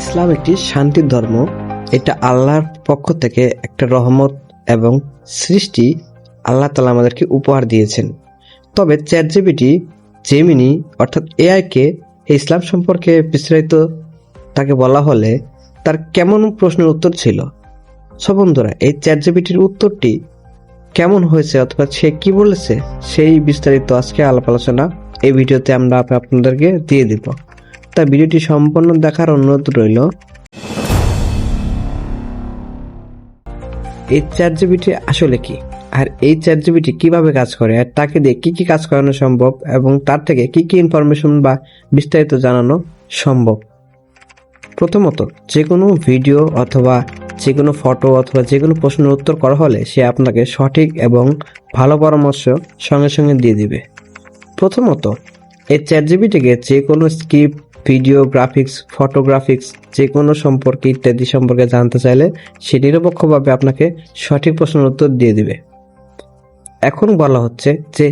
ইসলাম একটি শান্তির ধর্ম। এটা আল্লাহর পক্ষ থেকে একটা রহমত এবং সৃষ্টি আল্লাহ তালা আমাদেরকে উপহার দিয়েছেন। তবে চ্যাট জিবিটি জেমিনি অর্থাৎ এআইকে ইসলাম সম্পর্কে বিস্তারিত তাকে বলা হলে তার কেমন প্রশ্নের উত্তর ছিল? সব এই চ্যাট জিবিটির উত্তরটি কেমন হয়েছে অথবা সে কি বলেছে সেই বিস্তারিত আজকে আলাপ আলোচনা এই ভিডিওতে আমরা আপনাদেরকে দিয়ে দিব। তা ভিডিওটি সম্পূর্ণ দেখার অনুরোধ রইল। এই চ্যাট জিবিটি আসলে কি? আর এই চ্যাট জিবিটি কীভাবে কাজ করে? আর তাকে দিয়ে কি কি কাজ করানো সম্ভব? এবং তার থেকে কি কি ইনফরমেশন বা বিস্তারিত জানানো সম্ভব? প্রথমত যে কোনো ভিডিও অথবা যে কোনো ফটো অথবা যে কোনো প্রশ্নের উত্তর করা হলে সে আপনাকে সঠিক এবং ভালো পরামর্শ সঙ্গে সঙ্গে দিয়ে দিবে। প্রথমত, এই চ্যাট জিবিটিকে যে কোনো স্ক্রিপ্ট ভিডিও, গ্রাফিক্স, ফটোগ্রাফিক্স যে কোনো সম্পর্কে ইত্যাদি সম্পর্কে জানতে চাইলে সে নিরপেক্ষভাবে আপনাকে সঠিক প্রশ্নের উত্তর দিয়ে দিবে। এখন বলা হচ্ছে যে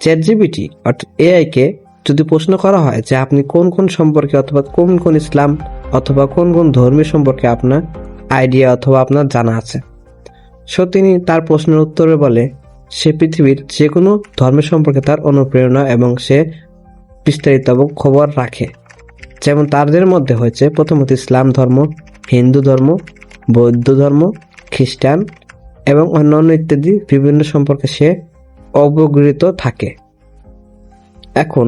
চ্যাট জিবিটি অর্থাৎ এআইকে যদি প্রশ্ন করা হয় যে আপনি কোন কোন সম্পর্কে অথবা কোন কোন ইসলাম অথবা কোন কোন ধর্মীয় সম্পর্কে আপনার আইডিয়া অথবা আপনার জানা আছে, সো তিনি তার প্রশ্নের উত্তরে বলে সে পৃথিবীর যে কোনো ধর্মের সম্পর্কে তার অনুপ্রেরণা এবং সে বিস্তারিত খবর রাখে। যেমন তাদের মধ্যে হয়েছে প্রথমত ইসলাম ধর্ম, হিন্দু ধর্ম, বৌদ্ধ ধর্ম, খ্রিস্টান এবং অন্যান্য ইত্যাদি বিভিন্ন সম্পর্কে সে অবগৃহীত থাকে। এখন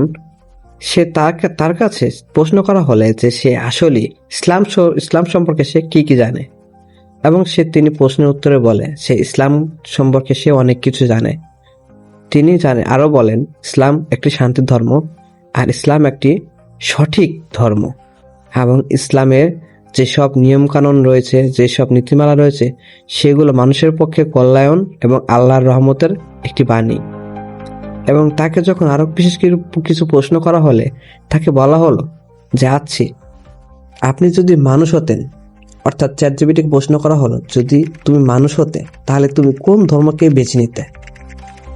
সে তার তার কাছে প্রশ্ন করা হলে যে সে আসলে ইসলাম ইসলাম সম্পর্কে সে কি কি জানে? এবং সে তিনি প্রশ্নের উত্তরে বলে, সে ইসলাম সম্পর্কে সে অনেক কিছু জানে। তিনি জানে, আরও বলেন, ইসলাম একটি শান্তির ধর্ম আর ইসলাম একটি সঠিক ধর্ম এবং ইসলামের যেসব নিয়মকানুন রয়েছে, যেসব নীতিমালা রয়েছে, সেগুলো মানুষের পক্ষে কল্যাণ এবং আল্লাহর রহমতের একটি বাণী। এবং তাকে যখন আরও বিশেষ কিছু- প্রশ্ন করা হলে তাকে বলা হলো যে, আচ্ছি, আপনি যদি মানুষ হতেন অর্থাৎ চ্যাট জিবিটিকে প্রশ্ন করা হলো, যদি তুমি মানুষ হতে, তাহলে তুমি কোন ধর্মকে বেছে নিতে?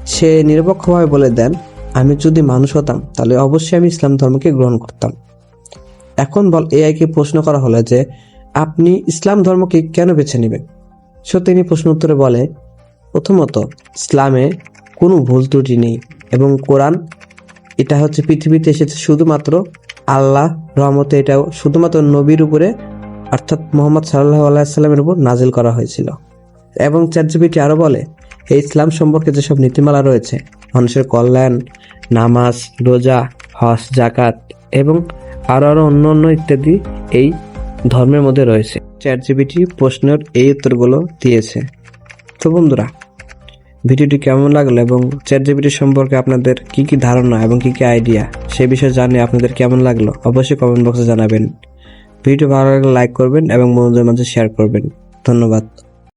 সে নিরপেক্ষভাবে বলে দেন আমি যদি মানুষ হতাম, তাহলে অবশ্যই আমি ইসলাম ধর্মকে গ্রহণ করতাম। এখন বল এআইকে প্রশ্ন করা হলো যে, আপনি ইসলাম ধর্মকে কেন বেছে নেবেন? সো তিনি প্রশ্ন উত্তরে বলে, প্রথমত, ইসলামে কোনো ভুল ত্রুটি নেই এবং কোরআন এটা হচ্ছে পৃথিবীতে এসেছে শুধুমাত্র আল্লাহ, রহমতে এটা শুধুমাত্র নবীর উপরে, অর্থাৎ মোহাম্মদ সাল্লাহ আলাইসাল্লামের উপর নাজিল করা হয়েছিল। এবং চ্যাটজিপিটি আরও বলে এই ইসলাম সম্পর্কে যেসব নীতিমালা রয়েছে মানুষের কল্যাণ, নামাজ, রোজা, হজ জাকাত এবং আরও আরও অন্য অন্য ইত্যাদি এই ধর্মের মধ্যে রয়েছে। চ্যাটজিপিটি প্রশ্নের এই উত্তরগুলো দিয়েছে। তো বন্ধুরা, ভিডিওটি কেমন লাগল এবং চ্যাট জিবিটি সম্পর্কে আপনাদের কি কি ধারণা এবং কি কি আইডিয়া সে বিষয়ে জানিয়ে আপনাদের কেমন লাগল অবশ্যই কমেন্ট বক্সে জানাবেন। ভিডিও ভালো লাগলে লাইক করবেন এবং বন্ধুদের মাঝে শেয়ার করবেন। ধন্যবাদ।